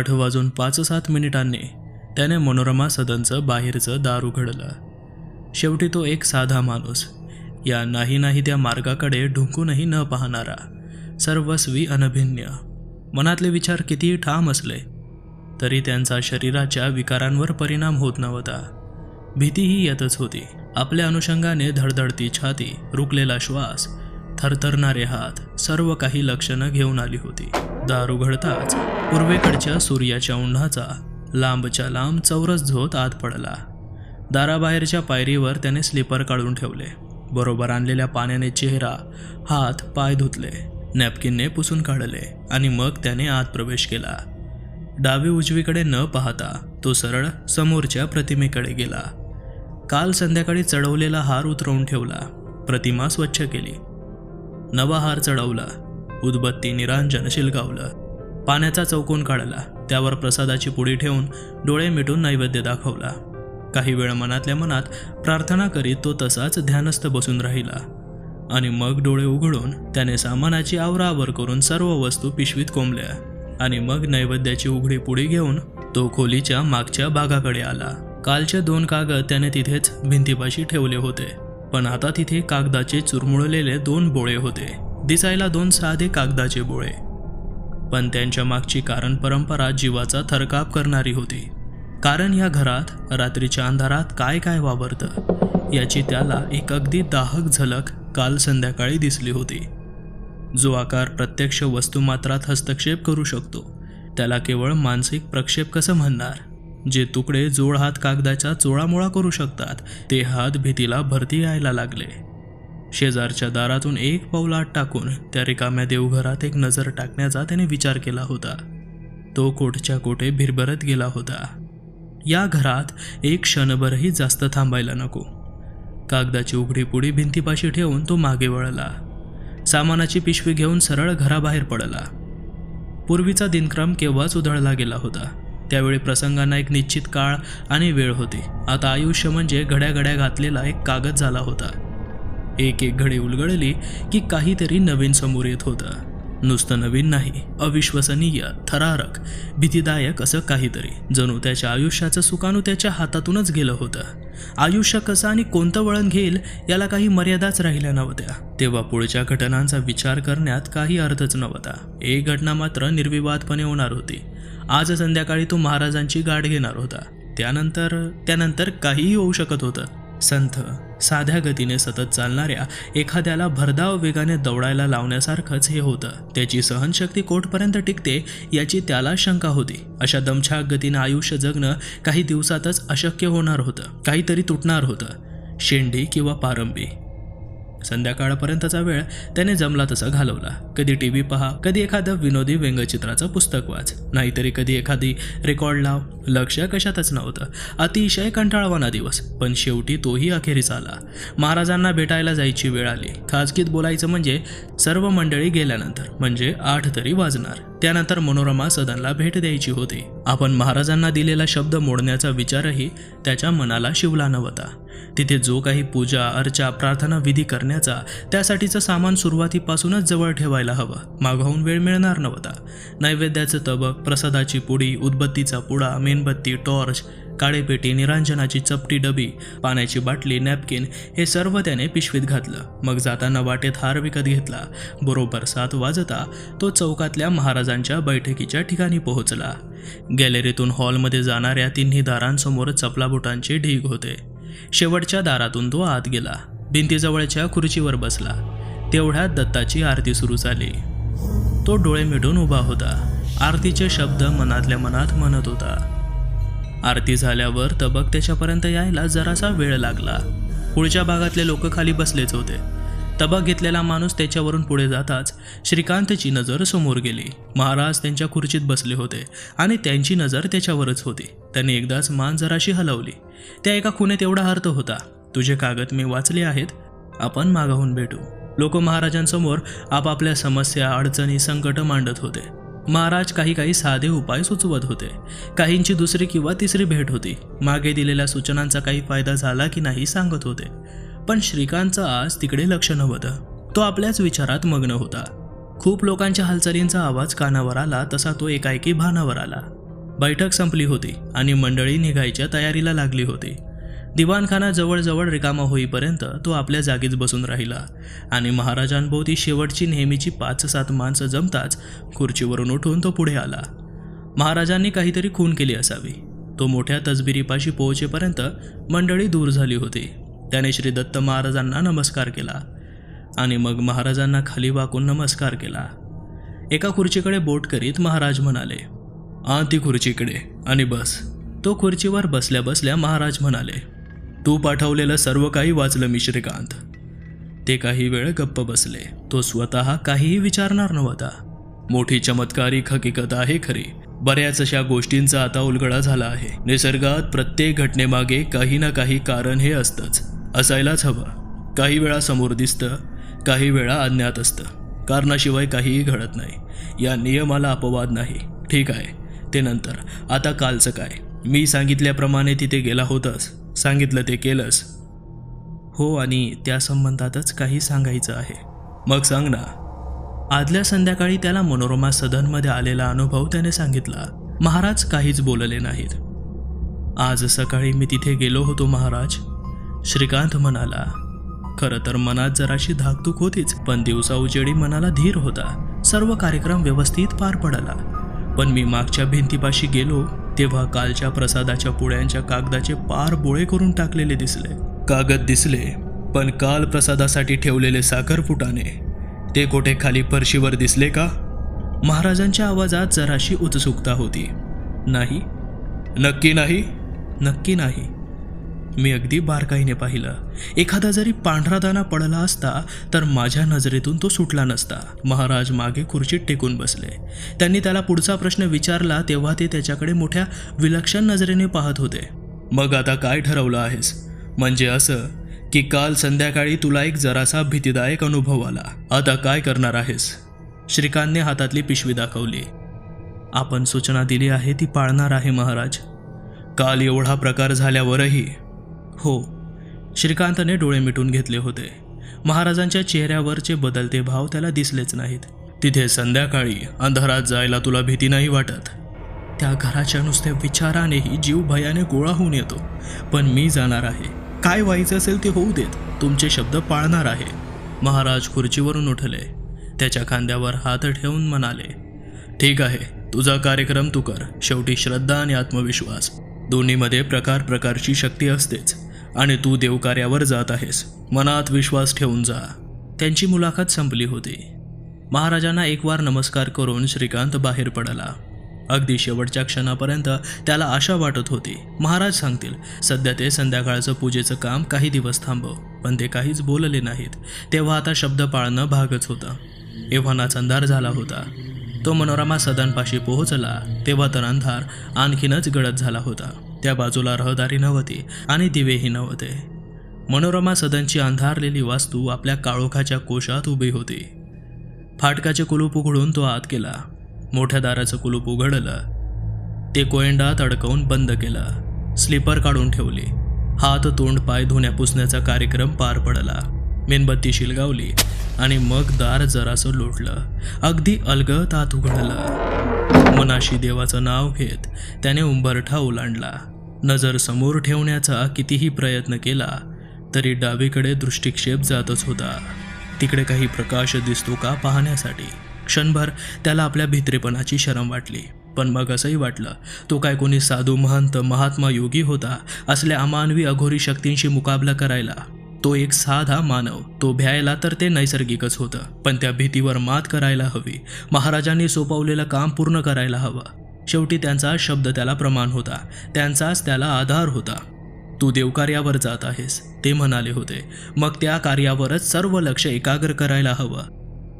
आठ वाजून पाच सात मिनिटांनी त्याने मनोरमा सदनचं बाहेरचं दार उघडलं शेवटी तो एक साधा माणूस या नाही नाही त्या मार्गाकडे ढुंकूनही न पाहणारा सर्वस्वी अनभिन्य. मनातले विचार कितीही ठाम असले तरी त्यांचा शरीराच्या विकारांवर परिणाम होत नव्हता. भीतीही येतच होती. आपल्या अनुषंगाने धडधडती छाती रुकलेला श्वास थरथरणारे हात सर्व काही लक्षणं घेऊन आली होती. दार उघडताच पूर्वेकडच्या सूर्याच्या उन्हाचा लांबच्या लांब चौरस झोत आत पडला. दाराबाहेरच्या पायरीवर त्याने स्लीपर काढून ठेवले. बरोबर आणलेल्या पाण्याने चेहरा हात पाय धुतले. नॅपकिनने पुसून काढले आणि मग त्याने आत प्रवेश केला. डावी उजवीकडे न पाहता तो सरळ समोरच्या प्रतिमेकडे गेला. काल संध्याकाळी चढवलेला हार उतरवून ठेवला. प्रतिमा स्वच्छ केली. नवा हार चढवला. उदबत्ती निरांजन शिलगावलं. पाण्याचा चौकोन काढला. त्यावर प्रसादाची पुडी ठेवून डोळे मिटून नैवेद्य दाखवला. काही वेळ मनातल्या मनात प्रार्थना करीत तो तसाच ध्यानस्थ बसून राहिला. आणि मग डोळे उघडून त्याने सामानाची आवरावर करून सर्व वस्तू पिशवीत कोंबल्या. आणि मग नैवेद्याची उघडी पुडी घेऊन तो खोलीच्या मागच्या भागाकडे आला. कालचे दोन कागद त्याने तिथेच भिंतीपाशी ठेवले होते. पण आता तिथे कागदाचे चुरमुळलेले दोन बोळे होते. दिसायला दोन साधे कागदाचे बोळे. पण त्यांच्या मागची कारण परंपरा जीवाचा थरकाप करणारी होती. कारण या घरात रात्रीच्या अंधारात काय काय वावरतं याची त्याला एक अगदी दाहक झलक काल संध्याकाळी दिसली होती. जो आकार प्रत्यक्ष वस्तुमात्रात हस्तक्षेप करू शकतो त्याला केवळ मानसिक प्रक्षेप कसं म्हणणार? जे तुकडे जोड हात कागदाच्या चोळामोळा करू शकतात ते हात भीतीला भरती यायला लागले. शेजारच्या दारातून एक पाऊल आत टाकून त्या रिकाम्या देवघरात एक नजर टाकण्याचा त्याने विचार केला होता. तो कोटच्या कोठे भिरभरत गेला होता. या घरात एक क्षणभरही जास्त थांबायला नको. कागदाची उघडीपुडी भिंतीपाशी ठेवून तो मागे वळला. सामानाची पिशवी घेऊन सरळ घराबाहेर पडला. पूर्वीचा दिनक्रम केव्हाच उधळला गेला होता. त्यावेळी प्रसंगांना एक निश्चित काळ आणि वेळ होती. आता आयुष्य म्हणजे घड्या घड्या घातलेला एक कागद झाला होता. एक एक घडे उलगडली की काहीतरी नवीन समोर येत होतं. नुसतं नवीन नाही अविश्वसनीय थरारक भीतीदायक असं काहीतरी जणू त्याच्या आयुष्याचं सुकाणू त्याच्या हातातूनच गेलं होतं. आयुष्य कसं आणि कोणतं वळण घेईल याला काही मर्यादाच राहिल्या नव्हत्या. तेव्हा पुढच्या घटनांचा विचार करण्यात काही अर्थच नव्हता. एक घटना मात्र निर्विवादपणे होणार होती. आज संध्याकाळी तो महाराजांची गाठ घेणार होता. त्यानंतर त्यानंतर काहीही होऊ शकत होतं. संत साध्या गतीने सतत चालणाऱ्या एखाद्याला भरधाव वेगाने दौडायला लावण्यासारखंच हे होतं. त्याची सहनशक्ती कोटपर्यंत टिकते याची त्याला शंका होती. अशा दमछाक गतीनं आयुष्य जगणं काही दिवसातच अशक्य होणार होतं. काहीतरी तुटणार होतं. शेंडी किंवा पारंबी. संध्याकाळपर्यंतचा वेळ त्याने जमला तसा घालवला. कधी टी व्ही पहा कधी एखादं विनोदी व्यंगचित्राचं पुस्तक वाच. नाहीतरी कधी एखादी रेकॉर्ड लाव. लक्ष कशातच नव्हतं. अतिशय कंटाळवाना दिवस. पण शेवटी तोही अखेरीस आला. महाराजांना भेटायला जायची वेळ आली. खाजगीत बोलायचं म्हणजे सर्व मंडळी गेल्यानंतर म्हणजे आठ तरी वाजणार. त्यानंतर मनोरमा सदनला भेट द्यायची होती. आपण महाराजांना दिलेला शब्द मोडण्याचा विचारही त्याच्या मनाला शिवला नव्हता. तिथे जो काही पूजा अर्चा प्रार्थना विधी करण्याचा त्यासाठीचं सामान सुरुवातीपासूनच जवळ ठेवायला हवं. मागवून वेळ मिळणार नव्हता. नैवेद्याचं तबक प्रसादाची पुडी उदबत्तीचा पुडा मेणबत्ती टॉर्च काळेपेटी निरांजनाची चपटी डबी पाण्याची बाटली नॅपकिन हे सर्व त्याने पिशवीत घातलं. मग जाताना वाटेत हार विकत घेतला. बरोबर सात वाजता तो चौकातल्या महाराजांच्या बैठकीच्या ठिकाणी पोहोचला. गॅलरीतून हॉलमध्ये जाणाऱ्या तिन्ही दारांसमोर चपलाबुटांचे ढीग होते. शेवटच्या दारातून तो आत गेला. भिंतीजवळच्या खुर्चीवर बसला. तेवढ्यात दत्ताची आरती सुरू झाली. तो डोळे मिटून उभा होता. आरतीचे शब्द मनातल्या मनात म्हणत होता. आरती झाल्यावर तबक त्याच्यापर्यंत यायला जरासा वेळ लागला. पुढच्या भागातले लोक खाली बसलेच होते. तबक घेतलेला माणूस त्याच्यावरून पुढे जाताच श्रीकांतची नजर समोर गेली. महाराज त्यांच्या खुर्चीत बसले होते आणि त्यांची नजर त्याच्यावरच होती. त्यांनी एकदाच मान जराशी हलवली. त्या एका खुनेत एवढा अर्थ होता तुझे कागद मी वाचले आहेत आपण मागाहून भेटू. लोक महाराजांसमोर आपापल्या समस्या अडचणी संकट मांडत होते. महाराज काही काही साधे उपाय सुचवत होते. काहींची दुसरी किंवा तिसरी भेट होती. मागे दिलेल्या सूचनांचा काही फायदा झाला की नाही सांगत होते. पण श्रीकांतचं आज तिकडे लक्ष नव्हतं. तो आपल्याच विचारात मग्न होता. खूप लोकांच्या हालचालींचा आवाज कानावर आला तसा तो एकाएकी भानावर आला. बैठक संपली होती आणि मंडळी निघायच्या तयारीला लागली होती. दिवाणखाना जवळजवळ रिकामा होईपर्यंत तो आपल्या जागीच बसून राहिला. आणि महाराजांभोवती शेवटची नेहमीची पाच सात माणसं जमताच खुर्चीवरून उठून तो पुढे आला. महाराजांनी काहीतरी खून केली असावी. तो मोठ्या तसबिरीपाशी पोहोचेपर्यंत मंडळी दूर झाली होती. त्याने श्री दत्त महाराजांना नमस्कार केला. आणि मग महाराजांना खाली वाकून नमस्कार केला. एका खुर्चीकडे बोट करीत महाराज म्हणाले आ ती खुर्चीकडे आणि बस. तो खुर्चीवर बसल्या बसल्या महाराज म्हणाले तू पाठवलेलं सर्व काही वाचलं मी श्रीकांत. ते काही वेळ गप्प बसले. तो स्वतः काहीही विचारणार नव्हता. मोठी चमत्कारिक हकीकत आहे खरी. बऱ्याच अशा गोष्टींचा आता उलगडा झाला आहे. निसर्गात प्रत्येक घटनेमागे काही ना काही कारण हे असतंच. असायलाच हवं. काही वेळा समोर दिसतं काही वेळा अज्ञात असतं. कारणाशिवाय काहीही घडत नाही. या नियमाला अपवाद नाही. ठीक आहे. ते नंतर. आता कालचं काय? मी सांगितल्याप्रमाणे तिथे गेला होतास. सांगितलं ते केलंस. हो आणि त्या संबंधातच काही सांगायचं आहे. मग सांग ना. आदल्या संध्याकाळी त्याला मनोरमा सदनमध्ये आलेला अनुभव त्याने सांगितला. महाराज काहीच बोलले नाहीत. आज सकाळी मी तिथे गेलो होतो महाराज. श्रीकांत म्हणाला खरं तर मनात जराशी धाकधूक होतीच पण दिवसा उजेडी मनाला धीर होता. सर्व कार्यक्रम व्यवस्थित पार पडला. पण मी मागच्या भिंतीपाशी गेलो तेव्हा कालच्या प्रसादाच्या पुळ्यांच्या कागदाचे पार बोळे करून टाकलेले दिसले. कागद दिसले पण काल प्रसादासाठी ठेवलेले साखरपुटाने ते कोठे खाली फरशीवर दिसले का? महाराजांच्या आवाजात जराशी उत्सुकता होती. नाही? नक्की नाही? नक्की नाही. मी अगदी बारकाईने पाहिलं. एखादा जरी पांढरा दाना पडला असता तर माझ्या नजरेतून तो सुटला नसता. महाराज मागे खुर्चीत टेकून बसले. त्यांनी त्याला पुढचा प्रश्न विचारला तेव्हा ते त्याच्याकडे मोठ्या विलक्षण नजरेने पाहत होते. मग आता काय ठरवलं आहेस? म्हणजे असं की काल संध्याकाळी तुला एक जरासा भीतीदायक अनुभव आला. आता काय करणार आहेस? श्रीकांतने हातातली पिशवी दाखवली. आपण सूचना दिली आहे ती पाळणार आहे महाराज. काल एवढा प्रकार झाल्यावरही हो. श्रीकांतने डोळे मिटून घेतले होते. महाराजांच्या चेहऱ्यावरचे बदलते भाव त्याला दिसलेच नाहीत. तिथे संध्याकाळी अंधारात जायला तुला भीती नाही वाटत? त्या घराच्या नुसत्या विचारानेही जीव भयाने गोळा होऊन येतो. पण मी जाणार आहे. काय व्हायचं असेल ते होऊ देत. तुमचे शब्द पाळणार आहे. महाराज खुर्चीवरून उठले. त्याच्या खांद्यावर हात ठेवून म्हणाले ठीक आहे. तुझा कार्यक्रम तू कर. शेवटी श्रद्धा आणि आत्मविश्वास. दोन्हीमध्ये प्रकार प्रकारची शक्ती असतेच. आणि तू देवकार्यावर जात आहेस. मनात विश्वास ठेवून जा. त्यांची मुलाखत संपली होती. महाराजांना एक वार नमस्कार करून श्रीकांत बाहेर पडला. अगदी शेवटच्या क्षणापर्यंत त्याला आशा वाटत होती. महाराज सांगतील सध्या ते संध्याकाळचं पूजेचं काम काही दिवस थांबव पण ते काहीच बोलले नाहीत. तेव्हा आता शब्द पाळणं भागच होतं. एव्हानाच अंधार झाला होता. तो मनोरमा सदनपाशी पोहोचला. तेव्हा तर अंधार आणखीनच गडद झाला होता. त्या बाजूला रहदारी नव्हती आणि दिवेही नव्हते. मनोरमा सदनची अंधारलेली वास्तू आपल्या काळोखाच्या कोशात उभी होती. फाटकाचे कुलूप उघडून तो आत गेला. मोठ्या दाराचं कुलूप उघडलं. ते कोयंडात अडकवून बंद केलं. स्लीपर काढून ठेवली. हात तोंड पाय धुण्या पुसण्याचा कार्यक्रम पार पडला. मेणबत्ती शिलगावली आणि मग दार जरासं लोटलं. अगदी अलगत आत उघडलं. मनाशी देवाचं नाव घेत त्याने उंबरठा ओलांडला. नजर समोर ठेवण्याचा कितीही प्रयत्न केला तरी डावीकडे दृष्टिक्षेप जातच होता. तिकडे काही प्रकाश दिसतो का पाहण्यासाठी? क्षणभर त्याला आपल्या भित्रेपणाची शरम वाटली. पण मग असंही वाटलं तो काय कोणी साधू महंत महात्मा योगी होता असल्या अमानवी अघोरी शक्तींशी मुकाबला करायला? तो एक साधा मानव तो भ्यायला तर ते नैसर्गिकच होतं पण त्या भीतीवर मात करायला हवी. महाराजांनी सोपवलेलं काम पूर्ण करायला हवं. शेवटी त्यांचा शब्द त्याला प्रमाण होता. त्यांचाच त्याला आधार होता. तू देवकार्यावर जात आहेस ते म्हणाले होते. मग त्या कार्यावरच सर्व लक्ष एकाग्र करायला हवं.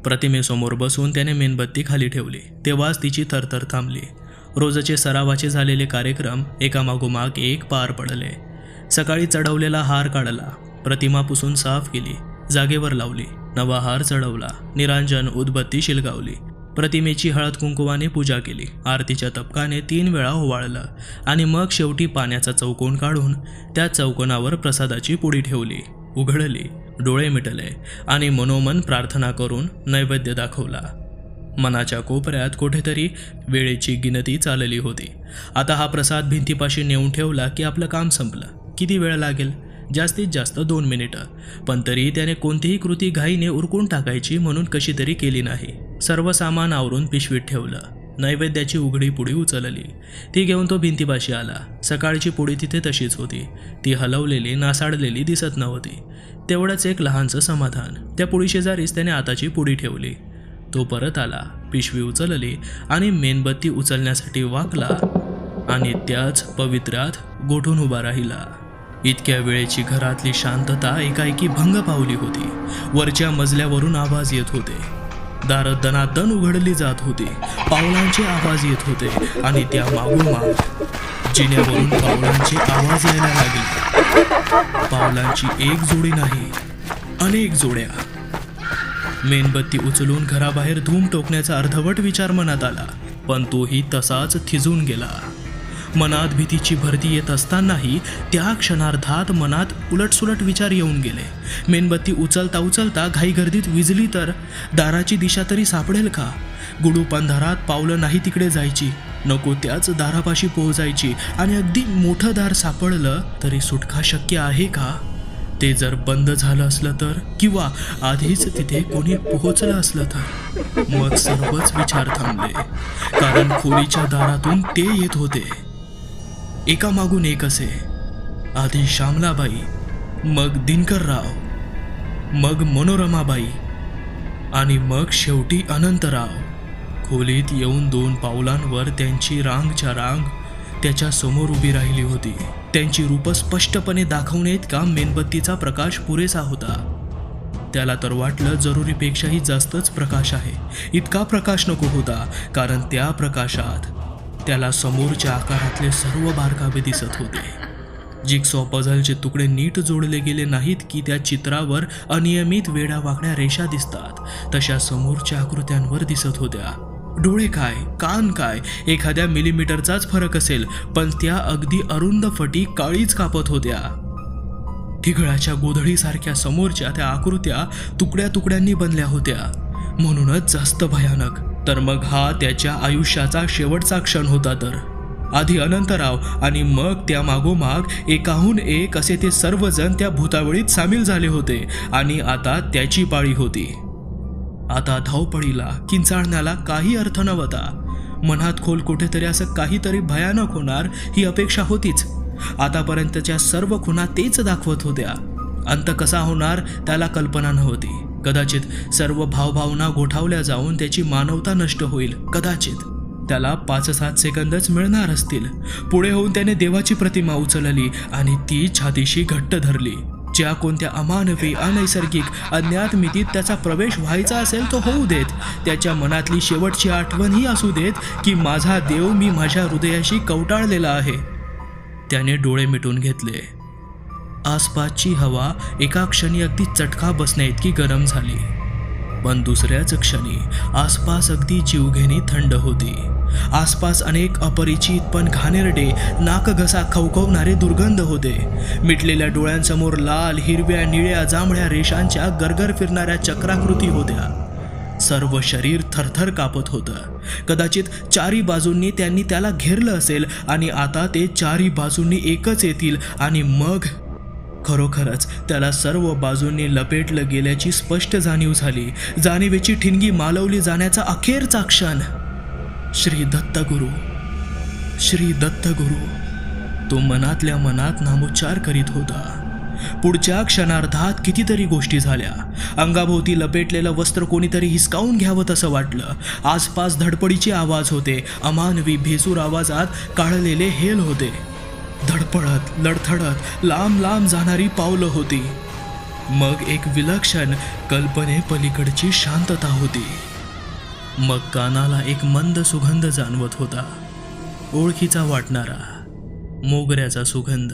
प्रतिमेसमोर बसून त्याने मेणबत्ती खाली ठेवली. तेव्हाच तिची थरथर थांबली. रोजचे सरावाचे झालेले कार्यक्रम एकामागोमाग एक पार पडले. सकाळी चढवलेला हार काढला. प्रतिमा पुसून साफ केली. जागेवर लावली. नवा हार चढवला. निरांजन उदबत्ती शिलगावली. प्रतिमेची हळद कुंकुवाने पूजा केली. आरतीच्या तपकाने तीन वेळा ओवाळलं आणि मग शेवटी पाण्याचा चौकोन काढून त्या चौकोनावर प्रसादाची पुडी ठेवली. उघडली डोळे मिटले आणि मनोमन प्रार्थना करून नैवेद्य दाखवला. मनाच्या कोपऱ्यात कुठेतरी वेळेची गिनती चालली होती. आता हा प्रसाद भिंतीपाशी नेऊन ठेवला की आपलं काम संपलं. किती वेळ लागेल? जास्तीत जास्त दोन मिनिटं. पण तरी त्याने कोणतीही कृती घाईने उरकून टाकायची म्हणून कशी तरी केली नाही. सर्व सामान आवरून पिशवीत ठेवलं. नैवेद्याची उघडी पुडी उचलली. ती घेऊन तो भिंतीपाशी आला. सकाळची पुडी तिथे तशीच होती. ती हलवलेली नासाडलेली दिसत नव्हती. तेवढंच एक लहानसं समाधान. त्या पुडीशेजारीच त्याने आताची पुडी ठेवली. तो परत आला. पिशवी उचलली आणि मेणबत्ती उचलण्यासाठी वाकला आणि त्याच पवित्रात गोठून उभा राहिला. इतक्या वेळेची घरातली शांतता एकाएकी भंग पावली होती. वरच्या मजल्यावरून आवाज येत होते. दारं दनादन उघडली जात होती. पावलांचे आवाज येत होते आणि त्या मागोमाग जिन्यावरून पावलांचे आवाज यायला लागले. पावलांची एक जोडी नाही अनेक जोड्या. मेणबत्ती उचलून घराबाहेर धूम टोकण्याचा अर्धवट विचार मनात आला पण तोही तसाच थिजून गेला. मनात भीतीची भरती येत असतानाही त्या क्षणार्धात मनात उलटसुलट विचार येऊन गेले. मेणबत्ती उचलता उचलता घाई गर्दीत विजली तर दाराची दिशा तरी सापडेल का? गुडूप अंधारात पावलं नाही तिकडे जायची. नको त्याच दारापाशी पोहोचायची. आणि अगदी मोठं दार सापडलं तरी सुटका शक्य आहे का? ते जर बंद झालं असलं तर? किंवा आधीच तिथे कोणी पोहोचलं असलं तर? मग सर्वच विचार थांबले. कारण खोलीच्या दारातून ते येत होते. एका मागून एक असे. आधी श्यामलाबाई मग दिनकरराव मग मनोरमाबाई आणि मग शेवटी अनंतराव. खोलीत येऊन दोन पावलांवर त्यांची रांगच्या रांग त्याच्यासमोर उभी राहिली होती. त्यांची रूपं स्पष्टपणे दाखवण्यात का मेणबत्तीचा प्रकाश पुरेसा होता. त्याला तर वाटलं जरुरीपेक्षाही जास्तच प्रकाश आहे. इतका प्रकाश नको होता कारण त्या प्रकाशात त्याला समोरच्या आकारातले सर्व बारकावे दिसत होते. जिक्सॉ पझलचे तुकडे नीट जोडले गेले नाहीत की त्या चित्रावर अनियमित वेडा वाकड्या रेषा दिसतात. तशा समोरच्या आकृत्यांवर दिसत होत्या. डोळे काय कान काय एखाद्या मिलीमीटरचाच फरक असेल पण त्या अगदी अरुंद फटी काळीच कापत होत्या. ठिगळाच्या गोधडीसारख्या समोरच्या त्या आकृत्या तुकड्या तुकड्यांनी बनल्या होत्या. म्हणूनच जास्त भयानक. तर मग हा त्याच्या आयुष्याचा शेवटचा क्षण होता तर. आधी अनंतराव आणि मग त्या मागोमाग एकाहून एक असे ते सर्वजण त्या भूतावळीत सामील झाले होते आणि आता त्याची पाळी होती. आता धावपळीला किंचाळण्याला काही अर्थ नव्हता. मनात खोल कुठेतरी असं काहीतरी भयानक होणार ही अपेक्षा होतीच. आतापर्यंतच्या सर्व खुणा तेच दाखवत होत्या. अंत कसा होणार त्याला कल्पना नव्हती. कदाचित सर्व भावभावना गोठावल्या जाऊन त्याची मानवता नष्ट होईल. कदाचित त्याला पाच सात सेकंदच मिळणार असतील. पुढे होऊन त्याने देवाची प्रतिमा उचलली आणि ती छातीशी घट्ट धरली. ज्या कोणत्या अमानवी अनैसर्गिक अज्ञात मितीत त्याचा प्रवेश व्हायचा असेल तो होऊ देत. त्याच्या मनातली शेवटची आठवण ही असू देत की माझा देव मी माझ्या हृदयाशी कवटाळलेला आहे. त्याने डोळे मिटून घेतले. आसपासची हवा एका क्षणी अगदी चटका बसण्याइतकी गरम झाली. पण दुसऱ्याच क्षणी आसपास अगदी जीवघेणी थंड होती. आसपास अनेक अपरिचित पण घाणेरडे नाक घसा खवखवणारे दुर्गंध होते. मिटलेल्या डोळ्यांसमोर लाल हिरव्या निळ्या जांभळ्या रेषांच्या गरगर फिरणाऱ्या चक्राकृती होत्या. सर्व शरीर थरथर कापत होतं. कदाचित चारी बाजूंनी त्यांनी त्याला घेरलं असेल आणि आता ते चारी बाजूंनी एकच येतील आणि मग खरोखरच त्याला सर्व बाजूंनी लपेटलं गेल्याची स्पष्ट जाणीव झाली. जाणीवेची ठिणगी मालवली जाण्याचा अखेरचा क्षण. श्री दत्तगुरु. श्री दत्तगुरु. तो मनातल्या मनात नामोच्चार करीत होता. पुढच्या क्षणार्धात कितीतरी गोष्टी झाल्या. अंगाभोवती लपेटलेलं वस्त्र कोणीतरी हिसकावून घ्यावं तसं वाटलं. आसपास धडपडीचे आवाज होते. अमानवी भेसूर आवाजात काढलेले हेल होते. धडपडत लडथडत लांब लांब जाणारी पावलं होती. मग एक विलक्षण कल्पने पलीकडची शांतता होती. मग कानाला एक मंद सुगंध जाणवत होता. ओळखीचा वाटणारा मोगऱ्याचा सुगंध.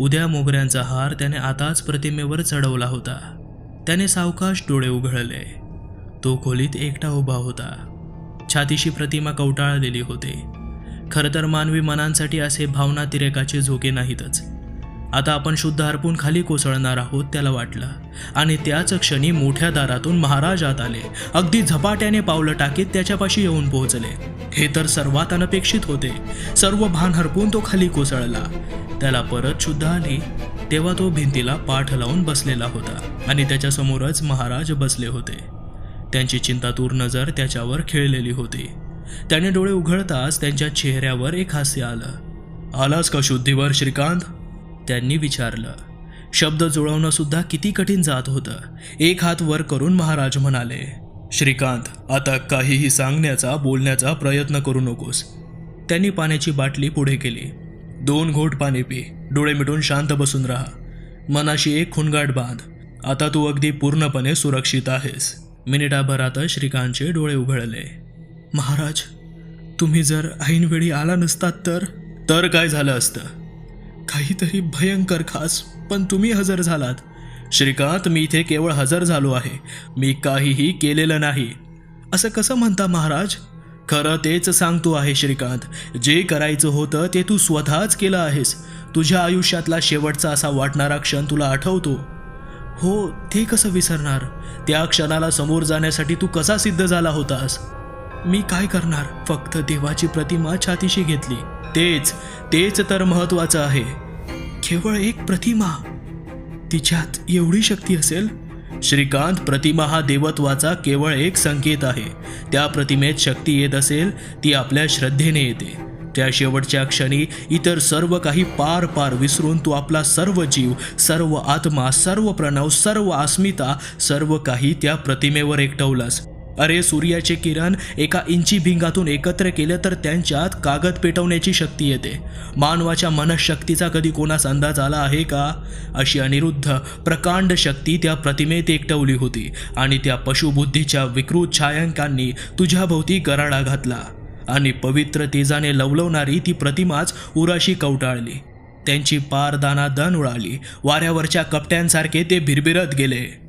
उद्या मोगऱ्यांचा हार त्याने आताच प्रतिमेवर चढवला होता. त्याने सावकाश डोळे उघडले तो खोलीत एकटा उभा होता. छातीशी प्रतिमा कवटाळलेली होती. खरं तर मानवी मनांसाठी असे भावनातिरेकाचे झोके नाहीतच. आता आपण शुद्ध हरपून खाली कोसळणार आहोत त्याला वाटलं. आणि त्याच क्षणी मोठ्या दारातून महाराज आत आले. अगदी झपाट्याने पावलं टाकीत त्याच्यापाशी येऊन पोहोचले. हे तर सर्वात अनपेक्षित होते. सर्व भान हरपून तो खाली कोसळला. त्याला परत शुद्ध आली. तेव्हा तो भिंतीला पाठ लावून बसलेला होता आणि त्याच्यासमोरच महाराज बसले होते. त्यांची चिंतातूर नजर त्याच्यावर खेळलेली होती. त्याने डोळे उघडताच त्यांच्या चेहऱ्यावर एक हास्य आलं. आलास का शुद्धीवर श्रीकांत? त्यांनी विचारलं. शब्द जुळवणं सुद्धा किती कठीण जात होतं. एक हात वर करून महाराज म्हणाले श्रीकांत आता काहीही सांगण्याचा बोलण्याचा प्रयत्न करू नकोस. त्यांनी पाण्याची बाटली पुढे केली. दोन घोट पाणी पी. डोळे मिटून शांत बसून राहा. मनाशी एक खुणगाट बांध. आता तू अगदी पूर्णपणे सुरक्षित आहेस. मिनिटाभरातच श्रीकांतचे डोळे उघडले. महाराज तुम्ही जर ऐनवेळी आला नसतात तर? तर काय झालं असतं? काहीतरी भयंकर खास पण तुम्ही हजर झालात. श्रीकांत मी इथे केवळ हजर झालो आहे. मी काहीही केलेलं नाही. असं कसं म्हणता महाराज? खरं तेच सांगतो आहे श्रीकांत. जे करायचं होतं ते तू स्वतःच केलं आहेस. तुझ्या आयुष्यातला शेवटचा असा वाटणारा क्षण तुला आठवतो. हो ते कसं विसरणार? त्या क्षणाला समोर जाण्यासाठी तू कसा सिद्ध झाला होतास? मी काय करणार? फक्त देवाची प्रतिमा छातीशी घेतली. तेच तेच तर महत्वाचं आहे. केवळ एक प्रतिमा. तिच्यात एवढी शक्ती असेल? श्रीकांत प्रतिमा हा देवत्वाचा केवळ एक संकेत आहे. त्या प्रतिमेत शक्ती येत असेल ती आपल्या श्रद्धेने येते. त्या शेवटच्या क्षणी इतर सर्व काही पार पार विसरून तू आपला सर्व जीव सर्व आत्मा सर्व प्रणव सर्व अस्मिता सर्व काही त्या प्रतिमेवर एकटवलास. अरे सूर्याचे किरण एका इंची भिंगातून एकत्र केले तर त्यांच्यात कागद पेटवण्याची शक्ती येते. मानवाच्या मनशक्तीचा कधी कोणास अंदाज आला आहे का? अशी अनिरुद्ध प्रकांड शक्ती त्या प्रतिमेत एकटवली होती आणि त्या पशुबुद्धीच्या विकृत छायांकांनी तुझ्याभोवती गराडा घातला आणि पवित्र तेजाने लवलवणारी ती प्रतिमाच उराशी कवटाळली. त्यांची पारदाना दन उडाली. वाऱ्यावरच्या कपट्यांसारखे ते भिरभिरत गेले.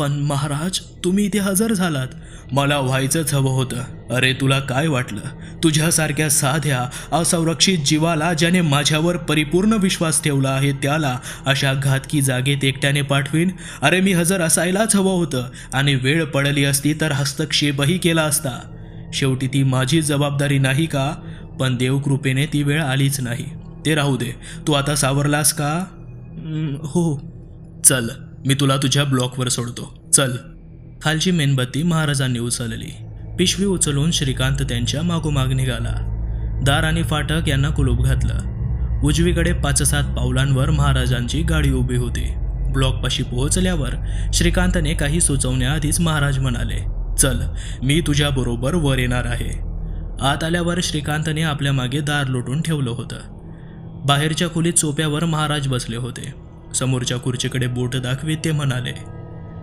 पण महाराज तुम्ही इथे हजर झालात. मला व्हायचंच हवं होतं. अरे तुला काय वाटलं? तुझ्यासारख्या साध्या असंरक्षित जीवाला ज्याने माझ्यावर परिपूर्ण विश्वास ठेवला आहे त्याला अशा घातकी जागेत एकट्याने पाठवीन? अरे मी हजर असायलाच हवं होतं आणि वेळ पडली असती तर हस्तक्षेपही केला असता. शेवटी ती माझी जबाबदारी नाही का? पण देवकृपेने ती वेळ आलीच नाही. ते राहू दे. तू आता सावरलास का? हो, हो. चल. मी तुला तुझ्या ब्लॉकवर सोडतो. चल. खालची मेणबत्ती महाराजांनी उचलली. पिशवी उचलून श्रीकांत त्यांच्या मागोमाग निघाला. दार आणि फाटक यांना कुलूप घातलं. उजवीकडे पाच सात पावलांवर महाराजांची गाडी उभी होती. ब्लॉकपाशी पोहोचल्यावर श्रीकांतने काही सुचवण्याआधीच महाराज म्हणाले चल मी तुझ्याबरोबर वर येणार आहे. आत आल्यावर श्रीकांतने आपल्या मागे दार लोटून ठेवलं होतं. बाहेरच्या खोलीत सोप्यावर महाराज बसले होते. समोरच्या खुर्चीकडे बोट दाखवीत ते म्हणाले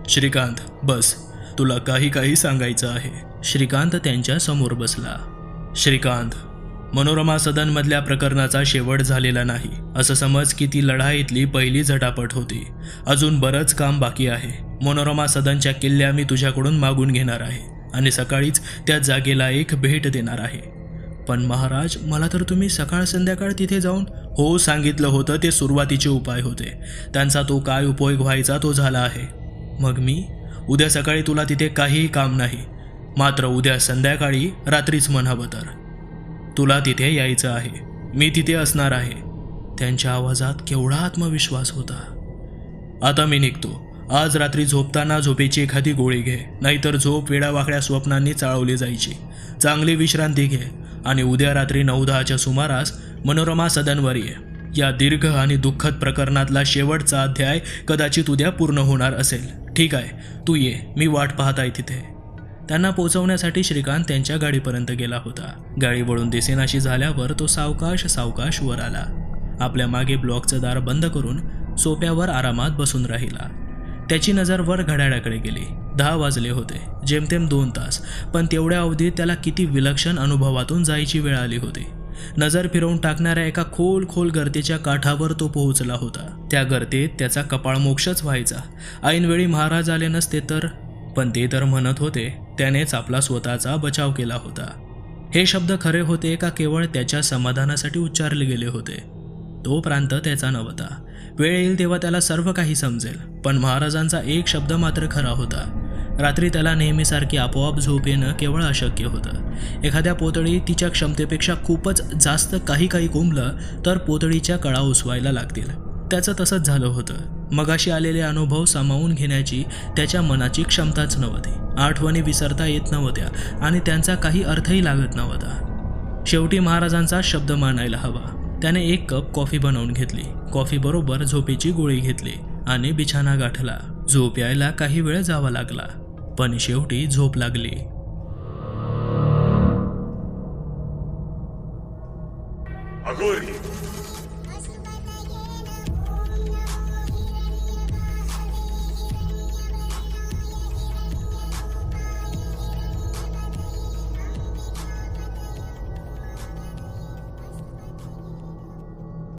श्रीकांत बस. तुला काही काही सांगायचं आहे. श्रीकांत त्यांच्यासमोर बसला. श्रीकांत मनोरमा सदनमधल्या प्रकरणाचा शेवट झालेला नाही. असं समज की ती लढाईतली पहिली झटापट होती. अजून बरंच काम बाकी आहे. मनोरमा सदनच्या किल्ल्या मी तुझ्याकडून मागून घेणार आहे आणि सकाळीच त्या जागेला एक भेट देणार आहे. पण महाराज मला तर तुम्ही सकाळ संध्याकाळ तिथे जाऊन हो सांगितलं होतं ते सुरुवातीचे उपाय होते. त्यांचा तो काय उपयोग व्हायचा तो झाला आहे. मग मी उद्या सकाळी तुला तिथे काहीही काम नाही. मात्र उद्या संध्याकाळी रात्रीच म्हणावं तर तुला तिथे यायचं आहे. मी तिथे असणार आहे. त्यांच्या आवाजात केवढा आत्मविश्वास होता. आता मी निघतो. आज रात्री झोपताना झोपेची एखादी गोळी घे. नाहीतर झोप वेडावाकड्या स्वप्नांनी चाळवली जायची. चांगली विश्रांती घे. आणि उद्या रात्री नऊ दहाच्या सुमारास मनोरमा सदनवर ये या दीर्घ आणि दुःखद प्रकरणातला शेवटचा अध्याय कदाचित उद्या पूर्ण होणार असेल. ठीक आहे तू ये मी वाट पाहत आहे तिथे. त्यांना पोचवण्यासाठी श्रीकांत त्यांच्या गाडीपर्यंत गेला होता. गाडी वळून दिसेनाशी झाल्यावर तो सावकाश सावकाश वर आला. आपल्या मागे ब्लॉकचं दार बंद करून सोप्यावर आरामात बसून राहिला. त्याची नजर वर घड्याळाकडे गेली. दहा वाजले होते जेमतेम दोन तास पण तेवढ्या अवधीत त्याला किती विलक्षण अनुभवातून जायची वेळ आली होती. नजर फिरवून टाकणाऱ्या एका खोल खोल गर्दीच्या काठावर तो पोहोचला होता. त्या गर्दीत त्याचा कपाळ मोक्षच व्हायचा. ऐनवेळी महाराज आले नसते तर पण ते तर म्हणत होते त्यानेच आपला स्वतःचा बचाव केला होता. हे शब्द खरे होते का केवळ त्याच्या समाधानासाठी उच्चारले गेले होते? तो प्रांत त्याचा नव्हता. वेळ येईल तेव्हा त्याला सर्व काही समजेल पण महाराजांचा एक शब्द मात्र खरा होता. रात्री त्याला नेहमीसारखी आपोआप झोप येणं केवळ अशक्य होतं. एखाद्या पोतळी तिच्या क्षमतेपेक्षा खूपच जास्त काही काही कोंबलं तर पोतळीच्या कळा उसवायला लागतील. त्याचं तसंच झालं होतं. मगाशी आलेले अनुभव सामावून घेण्याची त्याच्या मनाची क्षमताच नव्हती. आठवणी विसरता येत नव्हत्या आणि त्यांचा काही अर्थही लागत नव्हता. शेवटी महाराजांचा शब्द मानायला हवा. त्याने एक कप कॉफी बनवून घेतली. कॉफीबरोबर झोपेची गोळी घेतली आणि बिछाना गाठला. झोप यायला काही वेळ जावा लागला. पण शेवटी झोप लागली.